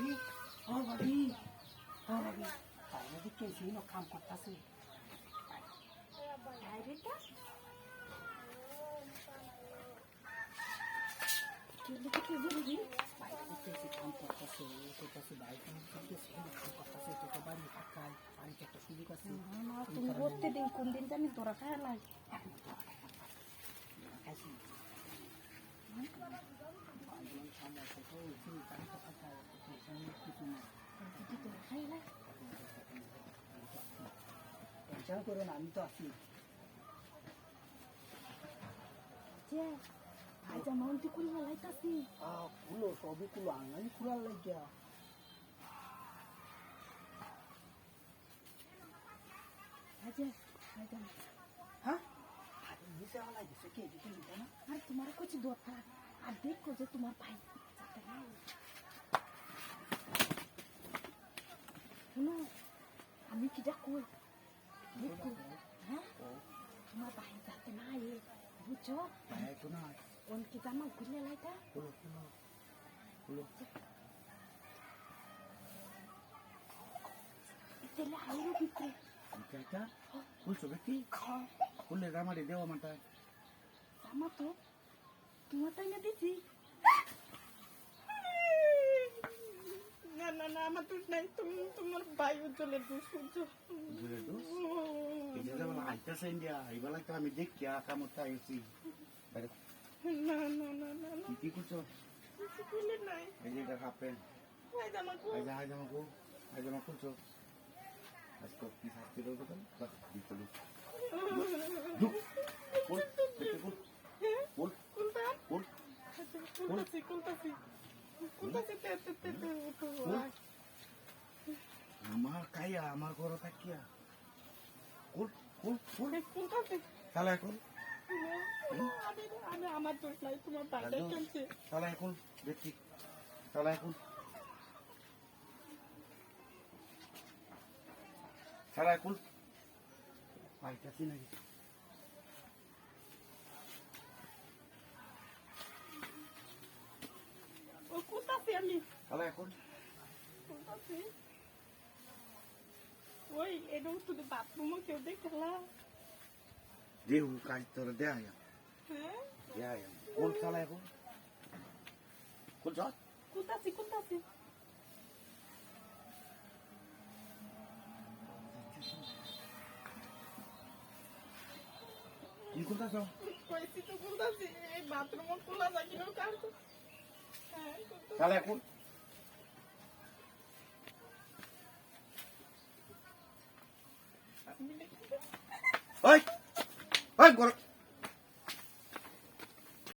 ভাবি ও ভাবি ও ভাবি বাইরে দিকে সেই লোক কাম করতেছে বাইরেটা প্রত্যেকদিন কোন দিন জানি তোরা খায় না সমস্যা তো টেনশন করো না আমি তো আছি যে আজ আমার তুই খুলবা লাইতাছি আহ খুলো সবই খুলো আঙালি খুলার লাগিয়া আজ আজ হ্যাঁ নিচে হলাই গেছে কে নিতে না আর তোমার কাছে দরকার আর দেখো যে তোমার ভাই আমি কি ডাকো দেখো হ্যাঁ তোমার ভাই যাতে না এ বুঝছ হ্যাঁ তো না কোন কি জানো ঘুরলে লাইটা খুলো খুলো খুলো তেলে আইরো ভিতরে এটা খুলছো দেখি খুললে রামারে দেওয়া মাটা জামা তো তোমার তাই না দিছি না না না আমার দোষ নাই তুমি তোমার ভাই উজ্জ্বলের দোষ যেমন আইতাছে ইন্ডিয়া এইবেলা তো আমি দেখি আঁকা মতো আইছি না না না না না কি কি করছ কিছু বলে নাই এই যে এটা হাফ প্যান্ট ভাই জামা কো আজ আজ আমাকে আজ আমাকে করছ আজকে কি শাস্তি দেবো তো বাস দিতে দেখতে কোন কোন কোনটা কোন কুলতাছি কুলতাছি কুলতাছি তে তে তে তে উঠো আমার কাইয়া আমার ঘর থাকিয়া কোন কোন এখন। আমি আমি আমার দোষ নাই তোমার এখন। দেখি। এখন। এখন। পাইতাছি নাকি ও আমি? তাহলে এখন। ওই এরকম শুধু বাথরুমও কেউ দেখলা দেহু কাজ তোর দেয়া হ্যাঁ? দেয়া কোন তাহলে এখন? কোন চল কুলতাছি কুলতাছি কি করতেছ কইছি তো কুলতাছি এই বাথরুমও খোলা যায় কিনো কার হ্যাঁ কুলতাছি। তাহলে এখন ওই ওই গর